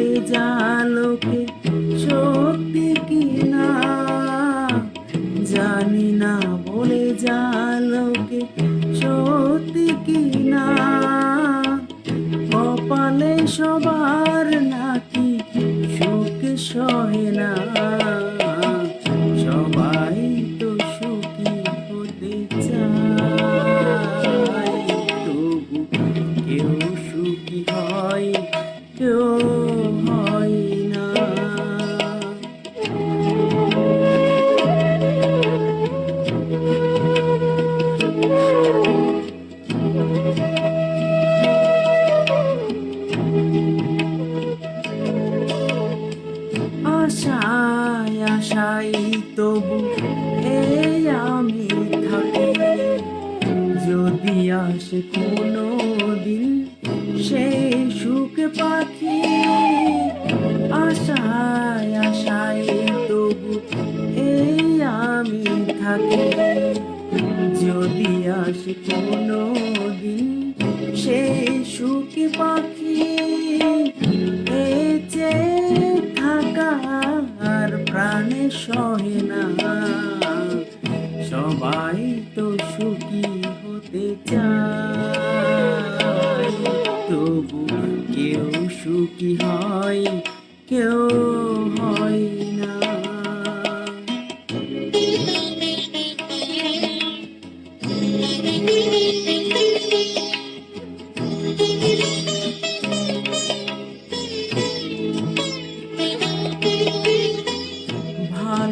বলে যা লোকে সত্যি কি না জানি না বলে জালোকে সত্যি কি না কপালে সবার আশায় আশাই তবু এই আমি থাকি। যদি আসে কোনো দিন সেই সুখ পাখি, আশায় আশায় তবু এই আমি থাকি। যদি আসে কোনো প্রাণে সহে না। সবাই তো সুখী হতে চায়। তবু কেউ সুখী হয় কেউ হয়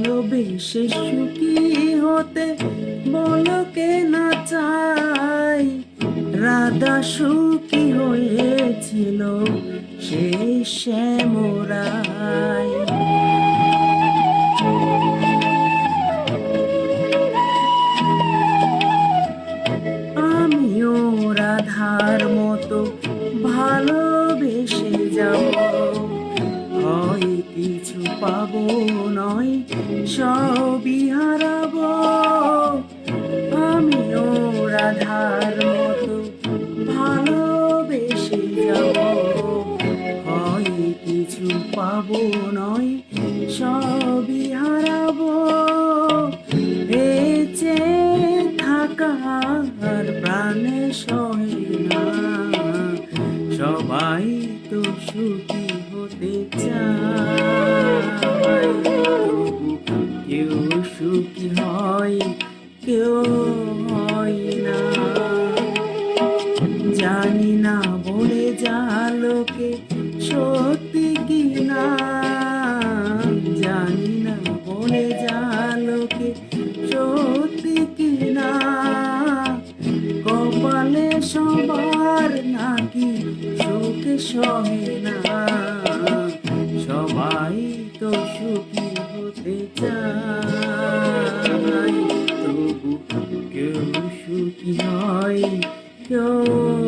ভালোবেসে সুখী হতে বলো কে না চাই। রাধা সুখী হয়েছিল সেই শ্যামরায়। আমিও রাধার মতো ভালোবেসে যাব। পাবো নয়, সবই হারাবো। আমিও রাধার মতো ভালোবেসে যাব। হয় কিছু পাবো নয়, সবই হারাবো। বেঁচে থাকার প্রাণে সহে না। সবাই তো সুখী। হতে চায় কেউ সুখী হয় কেউ হয় না জানি না বলে যা সত্যি কি না জানি না বলে যা সত্যি কি না কপালে সবার নাকি সুখে সহে না। কেউ হয়? কেউ